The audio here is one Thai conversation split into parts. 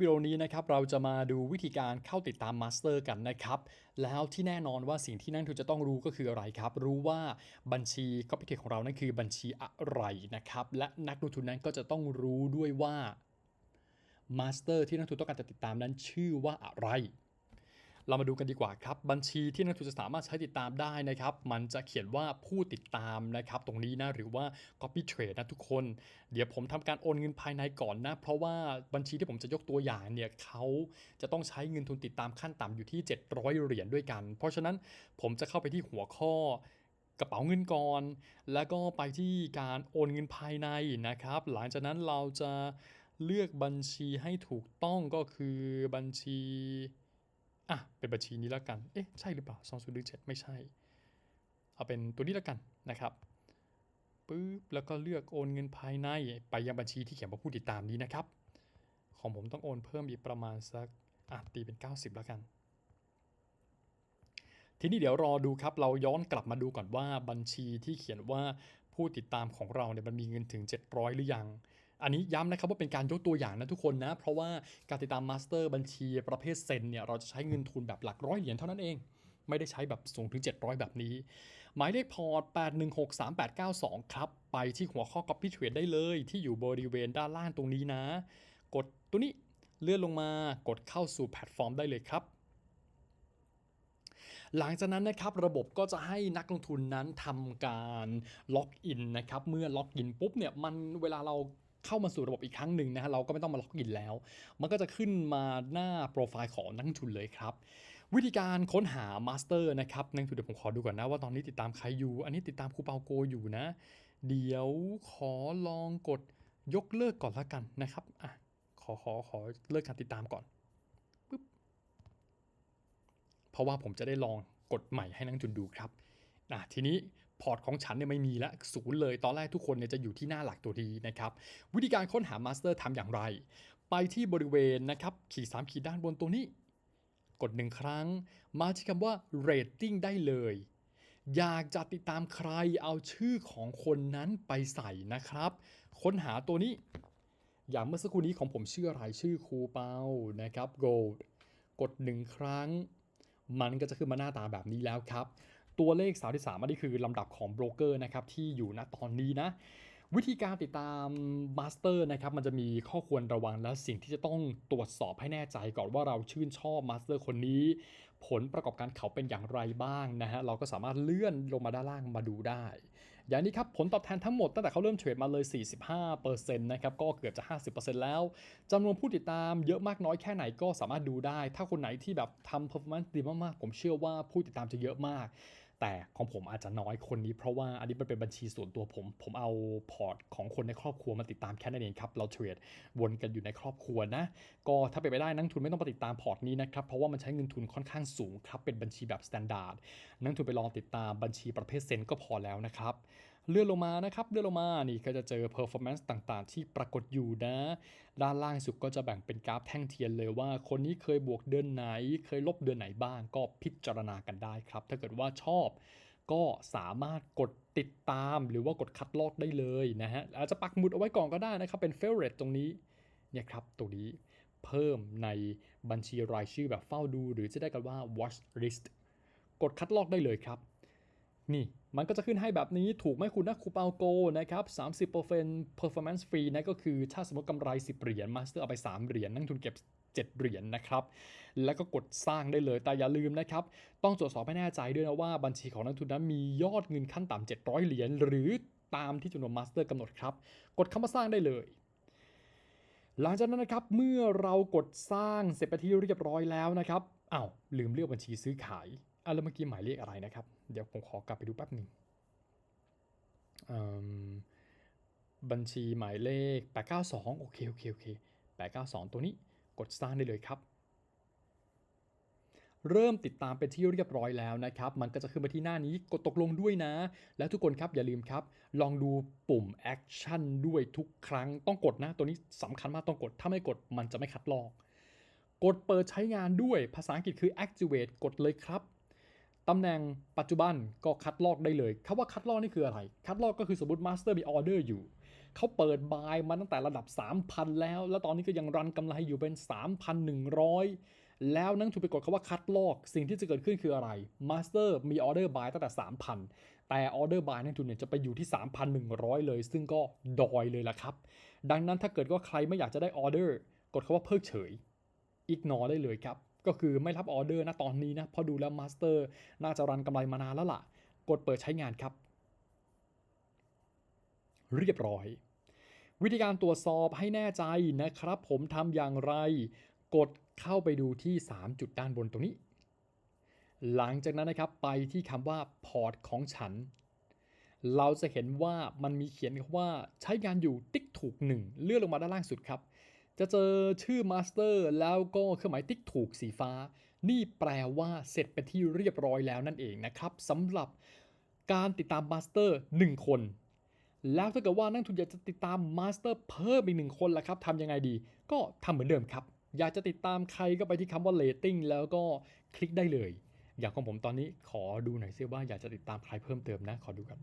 วิดีโอนี้นะครับเราจะมาดูวิธีการเข้าติดตามมาสเตอร์กันนะครับ แล้วที่แน่นอนว่าสิ่งที่นักทุนจะต้องรู้ก็คืออะไรครับ รู้ว่าบัญชี Copy Trade ของเรานั่นคือบัญชีอะไรนะครับ และนักลงทุนนั้นก็จะต้องรู้ด้วยว่ามาสเตอร์ที่นักลงทุนต้องการจะติดตามนั้นชื่อว่าอะไร เรามาดูกันดีกว่าครับ บัญชีที่นักทุนจะสามารถใช้ติดตามได้นะครับ มันจะเขียนว่าผู้ติดตามนะครับ ตรงนี้นะหรือว่า copy trade นะทุกคน เดี๋ยวผมทำการโอนเงินภายในก่อนนะ เพราะว่าบัญชีที่ผมจะยกตัวอย่างเนี่ยเขาจะต้องใช้เงินทุนติดตามขั้นต่ำอยู่ที่ 700 เหรียญด้วยกัน เพราะฉะนั้นผมจะเข้าไปที่หัวข้อกระเป๋าเงินก่อน แล้วก็ไปที่การโอนเงินภายในนะครับ หลังจากนั้นเราจะเลือกบัญชีให้ถูกต้องก็คือบัญชี อะเป็นบัญชีนี้แล้วกัน เอ๊ะใช่หรือเปล่า2 0 1 7ไม่ใช่ เอาเป็นตัวนี้แล้วกันนะครับปึ๊บแล้วก็เลือกโอนเงินภายในไปยังบัญชีที่เขียนว่าผู้ติดตามนี้นะครับ ของผมต้องโอนเพิ่มอีกประมาณสักอะตีเป็น 90 แล้วกัน ทีนี้เดี๋ยวรอดูครับ เราย้อนกลับมาดูก่อนว่าบัญชีที่เขียนว่าผู้ติดตามของเราเนี่ยมันมีเงินถึง 700 หรือยัง อันนี้ย้ำนะครับว่าเป็นการยกตัวอย่างนะทุกคนนะ เพราะว่าการติดตามมาสเตอร์บัญชีประเภทเซนเนี่ยเราจะใช้เงินทุนแบบหลักร้อยเหรียญเท่านั้นเอง ไม่ได้ใช้แบบสูงถึง 700 แบบนี้ หมายเลขพอร์ต 8163892 ครับ ไปที่หัวข้อ Copy Trade ได้เลยที่อยู่บริเวณด้านล่างตรงนี้นะ กดตัวนี้เลื่อนลงมากดเข้าสู่แพลตฟอร์มได้เลยครับหลังจากนั้นนะครับระบบก็จะให้นักลงทุนนั้นทำการล็อกอินนะครับเมื่อล็อกอินปุ๊บเนี่ยมันเวลาเรา เข้ามาสู่ระบบอีกครั้งหนึ่งนะฮะเราก็ไม่ต้องมาล็อกอินแล้ว มันก็จะขึ้นมาหน้าโปรไฟล์ของนักทุนเลยครับ วิธีการค้นหามาสเตอร์นะครับนักทุนเดี๋ยวผมขอดูก่อนนะว่าตอนนี้ติดตามใครอยู่ อันนี้ติดตามครูเปาโกอยู่นะ เดี๋ยวขอลองกดยกเลิกก่อนละกันนะครับอะขอขอขอเลิกการติดตามก่อนปุ๊บเพราะว่าผมจะได้ลองกดใหม่ให้นักทุนดูครับอะทีนี้ พอร์ตของฉันเนี่ยไม่มีล้วศูนย์เลย ตอนแรกทุกคนเนี่ยจะอยู่ที่หน้าหลักตัวดีนะครับ วิธีการค้นหามาสเตอร์ทำอย่างไร ไปที่บริเวณนะครับขีด3ขีดด้านบนตัวนี้ กดหนึ่งครั้ง มาที่คำว่า rating ได้เลย อยากจะติดตามใครเอาชื่อของคนนั้นไปใส่นะครับ ค้นหาตัวนี้ อย่างเมื่อสักครู่นี้ของผมชื่ออะไรชื่อครูเปานะครับ gold กดหนึ่งครั้ง มันก็จะขึ้นมาหน้าตาแบบนี้แล้วครับ ตัวเลข33อันนี้คือลำดับของโบรกเกอร์นะครับที่อยู่ณตอนนี้นะ วิธีการติดตามมาสเตอร์นะครับมันจะมีข้อควรระวังและสิ่งที่จะต้องตรวจสอบให้แน่ใจก่อนว่าเราชื่นชอบมาสเตอร์คนนี้ ผลประกอบการเขาเป็นอย่างไรบ้างนะฮะเราก็สามารถเลื่อนลงมาด้านล่างมาดูได้ อย่างนี้ครับผลตอบแทนทั้งหมดตั้งแต่เขาเริ่มเทรดมาเลย 45%นะครับก็เกือบจะ 50%แล้วจำนวนผู้ติดตามเยอะมากน้อยแค่ไหนก็สามารถดูได้ ถ้าคนไหนที่แบบทำ performance ดีมากๆผมเชื่อว่าผู้ติดตามจะเยอะมาก แต่ของผมอาจจะน้อยคนนี้เพราะว่าอันนี้มันเป็นบัญชีส่วนตัวผม ผมเอาพอร์ตของคนในครอบครัวมาติดตามแค่นั้นเองครับ เราเทรดวนกันอยู่ในครอบครัวนะ ก็ถ้าเป็นไปได้นักทุนไม่ต้องไปติดตามพอร์ตนี้นะครับ เพราะว่ามันใช้เงินทุนค่อนข้างสูงครับ เป็นบัญชีแบบสแตนดาร์ดนักทุนไปลองติดตามบัญชีประเภทเซ็นก็พอแล้วนะครับ เลื่อนลงมานะครับเลื่อนลงมานี่ก็จะเจอ performance ต่างๆ ที่ปรากฏอยู่นะ ด้านล่างสุดก็จะแบ่งเป็นกราฟแท่งเทียนเลยว่า คนนี้เคยบวกเดือนไหน เคยลบเดือนไหนบ้างก็พิจารณากันได้ครับ ถ้าเกิดว่าชอบก็สามารถกดติดตามหรือว่ากดคัดลอกได้เลยนะฮะอาจจะปักหมุดเอาไว้ก่อนก็ได้นะครับ เป็น favorite ตรงนี้เนี่ยครับตรงนี้เพิ่มในบัญชีรายชื่อแบบเฝ้าดู หรือจะได้กันว่า watch list กดคัดลอกได้เลยครับ นี่มันก็จะขึ้นให้แบบนี้ถูกไหมคุณนะคูปาโกนะครับ30% performance free นะก็คือถ้าสมมติกำไร 10 เหรียญมาสเตอร์เอาไป 3 เหรียญนักทุนเก็บ 7 เหรียญนะครับ แล้วก็กดสร้างได้เลยแต่อย่าลืมนะครับ ต้องตรวจสอบให้แน่ใจด้วยนะว่าบัญชีของนักทุนนั้นมียอดเงินขั้นต่ำ700 เหรียญหรือตามที่จำนวนมาสเตอร์กำหนดครับ กดคำว่าสร้างได้เลยหลังจากนั้นนะครับเมื่อเรากดสร้างเสร็จไปที่เรียบร้อยแล้วนะครับอ้าวลืมเลือกบัญชีซื้อขาย อะแล้วเมื่อกี้หมายเลขอะไรนะครับ เดี๋ยวผมขอกลับไปดูแป๊บหนึ่งบัญชีหมายเลข 892 โอเค โอเค โอเค 892 ตัวนี้กดสร้างได้เลยครับ เริ่มติดตามเป็นที่เรียบร้อยแล้วนะครับ มันก็จะขึ้นมาที่หน้านี้กดตกลงด้วยนะ แล้วทุกคนครับอย่าลืมครับ ลองดูปุ่ม action ด้วยทุกครั้งต้องกดนะ ตัวนี้สำคัญมากต้องกด ถ้าไม่กดมันจะไม่คัดลอก กดเปิดใช้งานด้วยภาษาอังกฤษคือ activate กดเลยครับ ตำแหน่งปัจจุบันก็คัดลอกได้เลยคำว่าคัดลอกนี่คืออะไร คัดลอกก็คือสมมติมาสเตอร์มีออเดอร์อยู่ เขาเปิดบายมาตั้งแต่ระดับ 3,000 แล้ว แล้วตอนนี้ก็ยังรันกำไรอยู่เป็น 3,100 แล้วนั่งถูกไปกดคาว่าคัดลอก สิ่งที่จะเกิดขึ้นคืออะไรมาสเตอร์มีออเดอร์บายตั้งแต่ 3,000 แต่ออเดอร์บายนั่งทุนเนี่ยจะไปอยู่ที่ 3,100 เลย ซึ่งก็ดอยเลยละครับ ดังนั้นถ้าเกิดว่าใครไม่อยากจะได้ออเดอร์กดคาว่าเพิกเฉยอิกนอได้เลยครับ ก็คือไม่รับออเดอร์นะตอนนี้นะพราะดูแล้วมาสเตอร์น่าจะรันกำไรมานานแล้วล่ะ กดเปิดใช้งานครับ เรียบร้อย วิธีการตรวจสอบให้แน่ใจนะครับ ผมทำอย่างไร กดเข้าไปดูที่ 3 จุดด้านบนตรงนี้ หลังจากนั้นนะครับไปที่คำว่าพอร์ตของฉัน เราจะเห็นว่ามันมีเขียนคำว่าใช้งานอยู่ติ๊กถูก 1 เลื่อนลงมาด้านล่างสุดครับ จะเจอชื่อมาสเตอร์แล้วก็เครื่องหมายติ๊กถูกสีฟ้า นี่แปลว่าเสร็จเป็นที่เรียบร้อยแล้วนั่นเองนะครับสำหรับการติดตามมาสเตอร์1 คน แล้วถ้าเกิดว่านักทุนอยากจะติดตามมาสเตอร์เพิ่มอีกหนึ่งคนล่ะครับทำยังไงดี ก็ทำเหมือนเดิมครับ อยากจะติดตามใครก็ไปที่คำว่า rating แล้วก็คลิกได้เลย อย่างของผมตอนนี้ขอดูหน่อยซิว่าอยากจะติดตามใครเพิ่มเติมนะ ขอดูกัน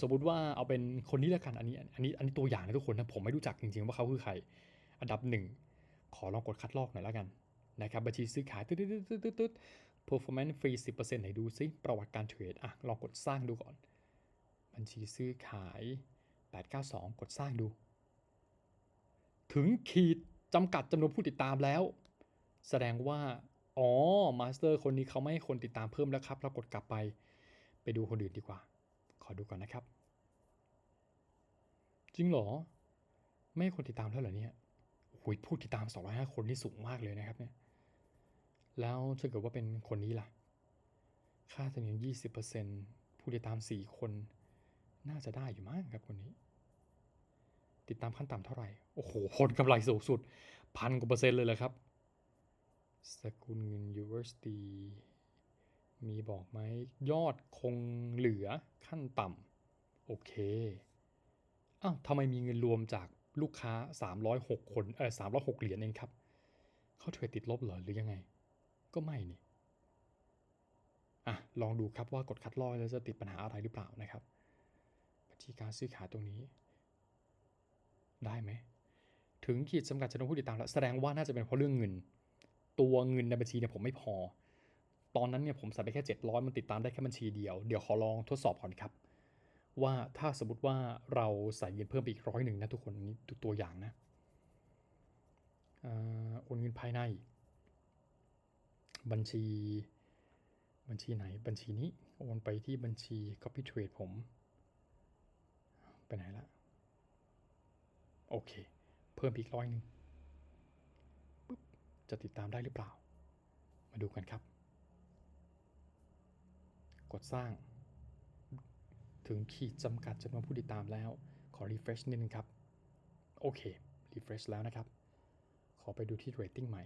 สมมติว่าเอาเป็นคนนี้ล้วกันอันนี้อันนี้อันนี้ตัวอย่างนะทุกคนนะผมไม่รู้จักจริงๆว่าเขาคือใคร อันดับหนึ่งขอลองกดคัดลอกหน่อยล้วกันนะครับบัญชีซื้อขายตึ๊ดตึ๊ดตึ๊ดตึ๊ดตึ๊ด performance free 10%ไหนดูซิประวัติการเทรดอะลองกดสร้างดูก่อน บัญชีซื้อขาย 892 กดสร้างดู ถึงขีดจำกัดจำนวนผู้ติดตามแล้ว แสดงว่า อ๋อมาสเตอร์คนนี้เขาไม่ให้คนติดตามเพิ่มแล้วครับเรากดกลับไป ไปดูคนอื่นดีกว่า ขอดูก่อนนะครับ จริงเหรอ ไม่คนติดตามแล้วเหรอเนี่ยโอ้ยผู้ติดตาม 205 คนนี่สูงมากเลยนะครับเนี่ย แล้วถ้าเกิดว่าเป็นคนนี้ล่ะ ค่าธรรมเนียม20%ผู้ติดตาม 4 คน น่าจะได้อยู่มั้งครับคนนี้ ติดตามขั้นต่ำเท่าไหร่ โอ้โหผลกำไรสูงสุด พันกว่าเปอร์เซ็นต์เลยเลยครับ สกุลเงิน USD มีบอกไหมยอดคงเหลือขั้นต่ำโอเคอ้าวทำไมมีเงินรวมจากลูกค้า 306 คนเออ306 เหรียญเองครับ เขาเทรดติดลบเหรอหรือยังไง ก็ไม่นี่อะลองดูครับว่ากดคัดลอกแล้วจะติดปัญหาอะไรหรือเปล่านะครับบัญชีการซื้อขายตรงนี้ ได้ไหม ถึงขีดจำกัดจำนวนผู้ติดตามแล้ว แสดงว่าน่าจะเป็นเพราะเรื่องเงิน ตัวเงินในบัญชีเนี่ยผมไม่พอ ตอนนั้นเนี่ยผมใส่ไปแค่ 700 มันติดตามได้แค่บัญชีเดียว เดี๋ยวขอลองทดสอบก่อนครับ ว่าถ้าสมมติว่าเราใส่เงินเพิ่มไปอีกร้อยหนึ่งนะทุกคนนี้ตัวอย่างนะโอนเงินภายใน บัญชีบัญชีไหนบัญชีนี้โอนไปที่บัญชี copy trade ผม ไปไหนละโอเค เพิ่มอีกร้อยหนึ่งจะติดตามได้หรือเปล่า มาดูกันครับ ดสร้าง ถึงขีดจำกัดจำนวนผู้ติดตามแล้ว ขอ refresh นิดนึงครับ โอเค refresh แล้วนะครับ ขอไปดูที่ rating ใหม่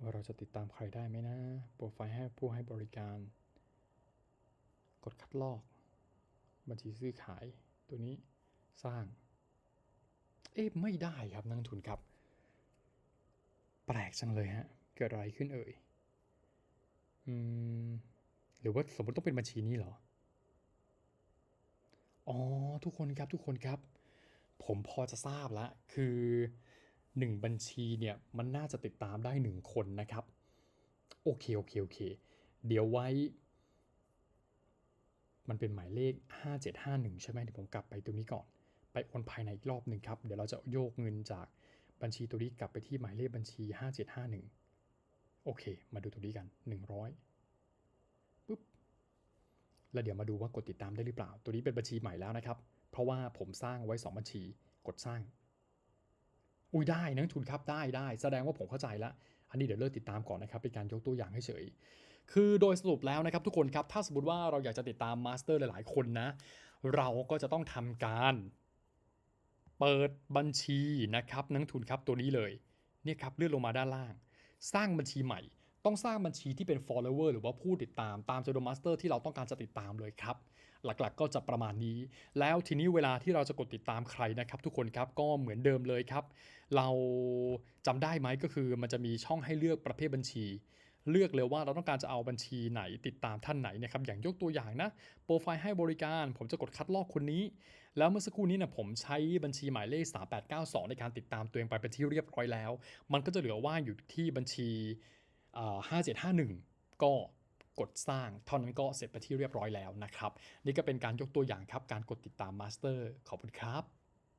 ว่าเราจะติดตามใครได้ไหมนะ โปรไฟล์ให้ผู้ให้บริการ กดคัดลอก บัญชีซื้อขายตัวนี้สร้าง เอ๊ะไม่ได้ครับนักทุนครับ แปลกจังเลยฮะ เกิดอะไรขึ้นเอ่ย อืม หรือว่าสมมติต้องเป็นบัญชีนี้เหรอ อ๋อ ทุกคนครับทุกคนครับ ผมพอจะทราบแล้วคือหนึ่งบัญชีเนี่ย มันน่าจะติดตามได้หนึ่งคนนะครับ โอเค โอเค โอเค เดี๋ยวไว้ มันเป็นหมายเลข 5751 ใช่ไหมเดี๋ยวผมกลับไปตรงนี้ก่อน ไปโอนภายในอีกรอบหนึ่งครับ เดี๋ยวเราจะโยกเงินจากบัญชีตัวนี้กลับไปที่หมายเลขบัญชี 5751 โอเค มาดูตรงนี้กัน 100ปุ๊บแล้วเดี๋ยวมาดูว่ากดติดตามได้หรือเปล่า ตัวนี้เป็นบัญชีใหม่แล้วนะครับ เพราะว่าผมสร้างไว้ 2 บัญชี กดสร้าง อุ้ยได้นักทุนครับได้ได้ แสดงว่าผมเข้าใจล้วอันนี้เดี๋ยวเลิกติดตามก่อนนะครับเป็นการยกตัวอย่างให้เฉย คือโดยสรุปแล้วนะครับทุกคนครับ ถ้าสมมติว่าเราอยากจะติดตามมาสเตอร์หลาย ๆ คนนะ เราก็จะต้องทำการเปิดบัญชีนะครับนักทุนครับตัวนี้เลย เนี่ยครับเลื่อนลงมาด้านล่าง สร้างบัญชีใหม่ ต้องสร้างบัญชีที่เป็น follower หรือว่าผู้ติดตามตามจำนวนมาสเตอร์ที่เราต้องการจะติดตามเลยครับ หลักๆก็จะประมาณนี้ แล้วทีนี้เวลาที่เราจะกดติดตามใครนะครับ ทุกคนครับก็เหมือนเดิมเลยครับ เราจำได้ไหมก็คือมันจะมีช่องให้เลือกประเภทบัญชี เลือกเลยว่าเราต้องการจะเอาบัญชีไหนติดตามท่านไหนนะครับอย่างยกตัวอย่างนะโปรไฟล์ให้บริการ ผมจะกดคัดลอกคนนี้ แล้วเมื่อสักครู่นี้นะผมใช้บัญชีหมายเลข 3892 ในการติดตามตัวเองไปเป็นที่เรียบร้อยแล้ว มันก็จะเหลือว่างอยู่ที่บัญชีอ่า5751 ก็กดสร้างเท่านั้นก็เสร็จไปนที่เรียบร้อยแล้วนะครับ นี่ก็เป็นการยกตัวอย่างครับการกดติดตามมาสเตอร์ขอบคุณครับ